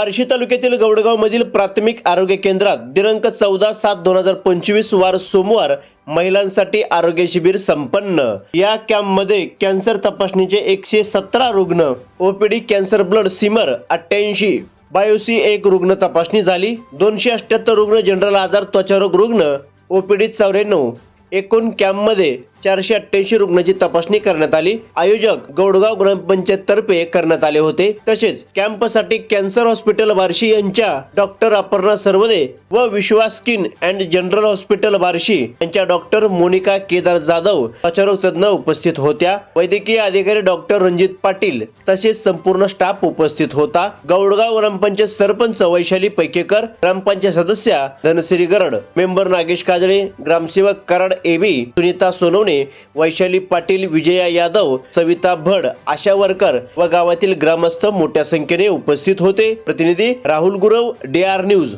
बार्शी तालुक्यातील गौडगाव मधील प्राथमिक आरोग्य केंद्रात दिनांक चौदा सात दोन हजार पंचवीस वार सोमवार महिलांसाठी आरोग्य शिबिर संपन्न. या कॅम्पमध्ये कॅन्सर तपासणीचे एकशे सतरा रुग्ण ओपीडी कॅन्सर ब्लड सिमर अठ्ठ्याऐंशी बायोसी एक रुग्ण तपासणी झाली दोनशे अठ्याहत्तर रुग्ण जनरल आजार त्वचारोग रुग्ण ओपीडी चौऱ्याण्णव. एकूण कॅम्पमध्ये चारशे अठ्ठ्याऐंशी रुग्णांची तपासणी करण्यात आली. आयोजक गौडगाव ग्रामपंचायत तर्फे करण्यात आले होते. तसेच कॅम्पसाठी कॅन्सर हॉस्पिटल बार्शी यांच्या डॉक्टर अपर्णा सर्वदे व Vishwas skin and general hospital Barshi यांच्या डॉक्टर मोनिका केदार जाधव त्वचारोग तज्ज्ञ उपस्थित होत्या. वैद्यकीय अधिकारी डॉक्टर रणजित पाटील तसेच संपूर्ण स्टाफ उपस्थित होता. गौडगाव ग्रामपंचायत सरपंच वैशाली पैकेकर ग्रामपंचायत सदस्या धनश्री गरड मेंबर नागेश काजळे ग्रामसेवक Karad A B Sunita Sonawane Vaishali Patil Vijaya Yadav Savita Bhad ASHA worker व गावातील ग्रामस्थ मोठ्या संख्येने उपस्थित होते. प्रतिनिधी Rahul Gurav D R news.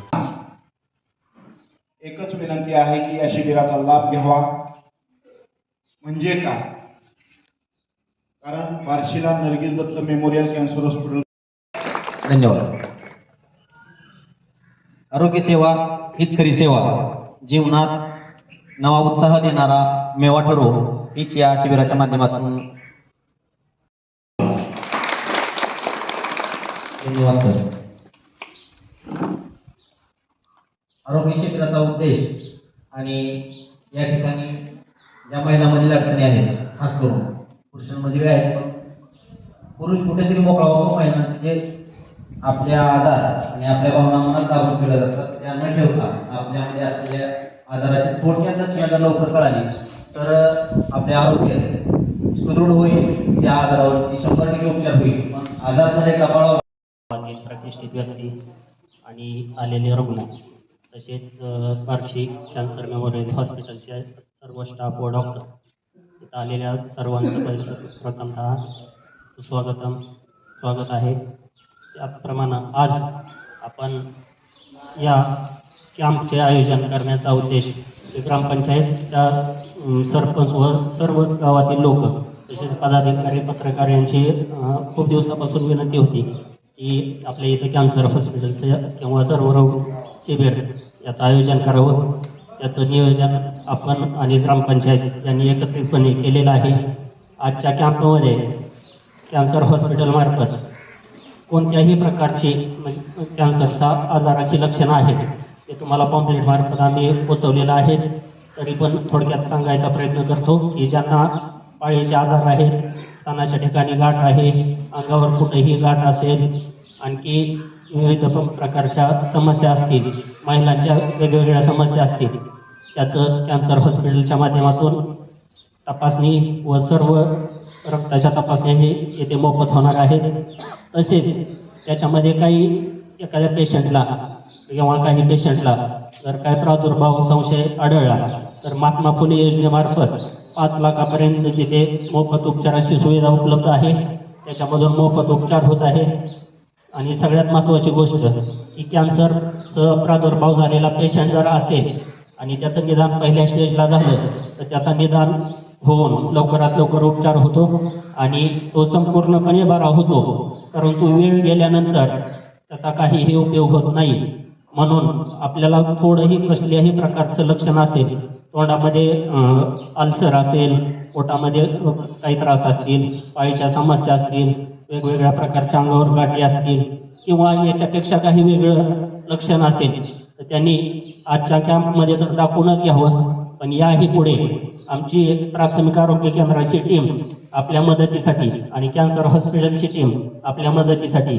एकच विनंती आहे की या शिबिराचा लाभ घ्यावा. म्हणजे काय कारण बार्शीला Nargis Dutt memorial cancer hospital धन्यवाद. आरोग्य सेवा हीच खरी सेवा. जीवनात नवा उत्साह देणारा मेवा ठरो हीच या शिबिराच्या माध्यमातून आरोग्य शिबिराचा उद्देश आणि या ठिकाणी ज्या महिलांमधील अडचणी आहेत खास करून पुरुषांमध्ये आहेत पण पुरुष कुठेतरी मोकळा होतो महिलांचे जे आपल्या आजार आणि आपल्या भावना मनात दाबून केल्या जातात त्या न ठेवता आपल्यामध्ये म्हणजे असलेल्या आजाराची थोडक्यात लक्षणं लवकर कळाली. तर आपले आरोग्य सुदृढ होईल त्या आजारावरती शंभर टक्के उपचार होईल. पण आजार झाले कपाळावर प्रतिष्ठित व्यक्ती आणि आलेले रुग्ण तसेच अ, बार्शी कॅन्सर मेमोरियल हॉस्पिटलचे सर्व स्टाफ व डॉक्टर तिथं आलेल्या सर्वांचं पहिलं प्रथमतः सुस्वागतम स्वागत आहे. त्याचप्रमाणे आज आपण या कॅम्पचे आयोजन करण्याचा उद्देश ग्रामपंचायतच्या त्या सरपंच व सर्वच गावातील लोक तसेच पदाधिकारी पत्रकार यांची खूप दिवसापासून विनंती होती की आपल्या इथं कॅन्सर हॉस्पिटलचं किंवा सर्वरोग शिबिर याचं आयोजन करावं. त्याचं नियोजन आपण आणि ग्रामपंचायत यांनी एकत्रितपणे केलेलं आहे. आजच्या कॅम्पमध्ये कॅन्सर हॉस्पिटलमार्फत कोणत्याही प्रकारची म्हणजे कॅन्सरचा आजाराची लक्षणं आहेत ते तुम्हाला पॉम्पलेट मार्फत आम्ही पोचवलेलं आहे. तरी पण थोडक्यात सांगायचा प्रयत्न करतो की ज्यांना पाळीचे आजार आहेत स्थानाच्या ठिकाणी गाठ आहे अंगावर कुठेही गाठ असेल आणखी विविध प्रकारच्या समस्या असतील महिलांच्या वेगवेगळ्या समस्या असतील त्याचं कॅन्सर हॉस्पिटलच्या माध्यमातून तपासणी व सर्व रक्ताच्या तपासण्या हे येथे मोफत होणार आहेत तसेच त्याच्यामध्ये काही एखाद्या पेशंटला किंवा काही पेशंटला जर काय प्रादुर्भाव संशय आढळला तर महात्मा फुले योजनेमार्फत पाच लाखापर्यंत तिथे मोफत उपचाराची सुविधा उपलब्ध आहे त्याच्यामधून मोफत उपचार होत आहे. आणि सगळ्यात महत्त्वाची गोष्ट की कॅन्सरचं प्रादुर्भाव झालेला पेशंट जर असेल आणि त्याचं निदान पहिल्या स्टेजला झालं तर त्याचा निदान होऊन लवकरात लवकर उपचार होतो आणि तो संपूर्णपणे बरा होतो. परंतु वेळ गेल्यानंतर त्याचा काहीही उपयोग होत नाही. म्हणून आपल्याला थोडंही कसल्याही प्रकारचं लक्षण असेल तोंडामध्ये अल्सर असेल पोटामध्ये काही त्रास असतील पाळीच्या समस्या असतील वेगवेगळ्या प्रकारच्या अंगावर गाठी असतील किंवा याच्यापेक्षा काही वेगळं लक्षण असेल तर त्यांनी आजच्या कॅम्पमध्ये तर दाखवूनच घ्यावं. पण याही पुढे आमची एक प्राथमिक आरोग्य केंद्राची टीम आपल्या मदतीसाठी आणि कॅन्सर हॉस्पिटलची टीम आपल्या मदतीसाठी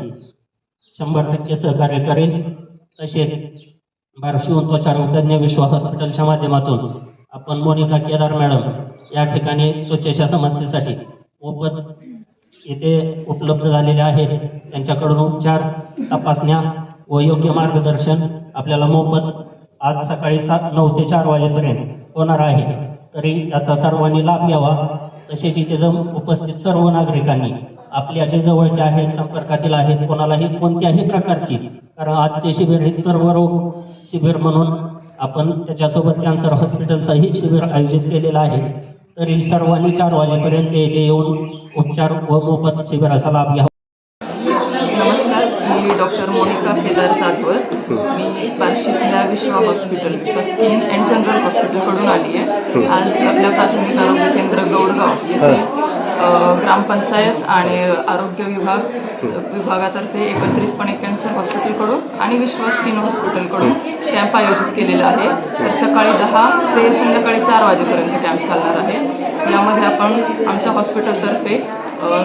शंभर टक्के सहकार्य करेल. तसेच बार्शीहून त्वचारोग तज्ञ विश्व हॉस्पिटलच्या माध्यमातून आपण मोनिका केदार मॅडम या ठिकाणी त्वचेच्या समस्येसाठी मोफत येथे उपलब्ध झालेले आहेत. त्यांच्याकडून उपचार तपासण्या व योग्य मार्गदर्शन आपल्याला मोफत आज सकाळी सात नऊ ते चार वाजेपर्यंत होणार आहे. तरी याचा सर्वांनी लाभ घ्यावा. तसेच इथे जम उपस्थित सर्व नागरिकांनी आपले असे जवळचे आहेत संपर्कातील आहेत कोणालाही कोणत्याही प्रकारची. कारण आजचे शिबिर हे सर्व रोग शिबिर म्हणून आपण त्याच्यासोबत कॅन्सर हॉस्पिटलचंही शिबिर आयोजित केलेलं आहे. तरी सर्वांनी चार वाजेपर्यंत येथे येऊन उपचार व मोफत शिबिराचा लाभ घ्यावा नमस्कार मी डॉक्टर मोनिका केदार जाधवर मी बार्शीतल्या विश्वा हॉस्पिटल विश्वा स्किन अँड जनरल हॉस्पिटलकडून आली आहे. आज आपल्या प्राथमिक आरोग्य केंद्र गौडगाव येथे ग्रामपंचायत आणि आरोग्य विभाग विभागातर्फे एकत्रितपणे कॅन्सर हॉस्पिटलकडून आणि विश्वा स्किन हॉस्पिटलकडून कॅम्प आयोजित केलेला आहे. तर सकाळी दहा ते संध्याकाळी चार वाजेपर्यंत कॅम्प चालणार आहे. यामध्ये आपण आमच्या हॉस्पिटलतर्फे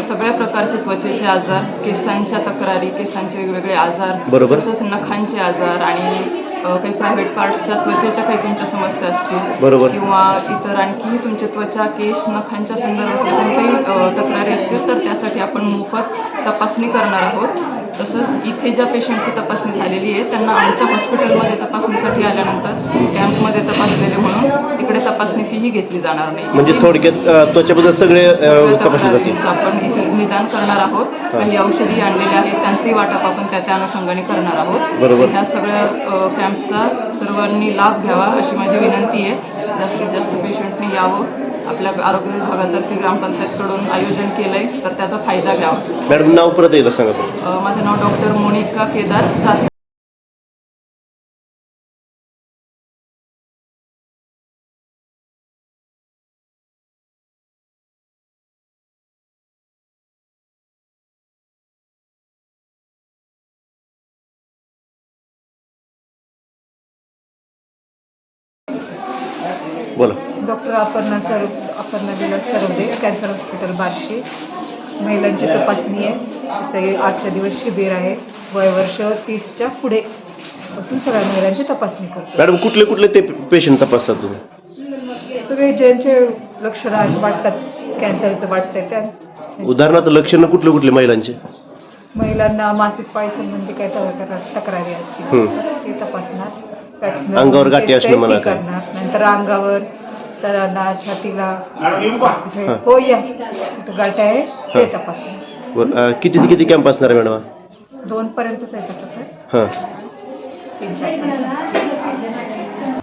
सगळ्या प्रकारचे त्वचेचे आजार केसांच्या तक्रारी केसांचे वेगवेगळे आजार बरोबर. तसंच नखांचे आजार आणि अ, काही प्रायव्हेट पार्ट्सच्या त्वचेच्या काही तुमच्या समस्या असतील बरोबर. किंवा इतर आणखी तुमचे त्वचा केस नखांच्या संदर्भात कोणत्याही अ, तक्रारी असतील तर त्यासाठी आपण मोफत तपासणी करणार आहोत तसंच इथे ज्या पेशंटची तपासणी झालेली आहे त्यांना आमच्या हॉस्पिटलमध्ये तपासणीसाठी आल्यानंतर कॅम्पमध्ये तपासणी फीही घेतली जाणार नाही. म्हणजे थोडक्यात त्वचेबद्दल सगळे तपासले जातील. आपण इथे निदान करणार आहोत. काही औषधी आणलेले आहेत त्यांचंही वाटप आपण त्या त्या अनुषंगाने करणार आहोत. बरोबर. ह्या सगळ्या कॅम्पचा सर्वांनी लाभ घ्यावा अशी माझी विनंती आहे. जास्तीत जास्त पेशंटने यावं. आपल्या आरोग्य विभागातर्फे ग्रामपंचायतकडून आयोजन केलंय तर त्याचा फायदा घ्यावा. मॅडम नाव परत एकदा सांगा. माझं नाव डॉक्टर मोनिका केदार जाधव बोला. Doctor Aparna sir Aparna Vilas Sarvade cancer hospital Barshi. महिलांची तपासणी आहे. ते आजच्या दिवस शिबिर आहे. वयवर्ष तीसच्या पुढे पासून सगळ्या महिलांची तपासणी करतो मॅडम कुठले कुठले ते पेशंट तपासतात तुम्ही? सगळे ज्यांचे लक्षणं असे वाटतात कॅन्सरचं वाटतंय त्या उदाहरणार्थ लक्षणं कुठले कुठले महिलांचे? महिलांना मासिक पाळी संबंधी काही तक्रार- असतील. ते तपासणार. अंगावर गाठी असणं आहे म्हणा काय? करणार. नंतर अंगावर छातीला. इथे हा. हो या. इथं गाठ आहे. ते तपासणार बरं अ, किती ते किती कॅम्प असणार आहे मॅडम? दोन पर्यंतच आहे तसं तर. हां. तीन चार पर्यंत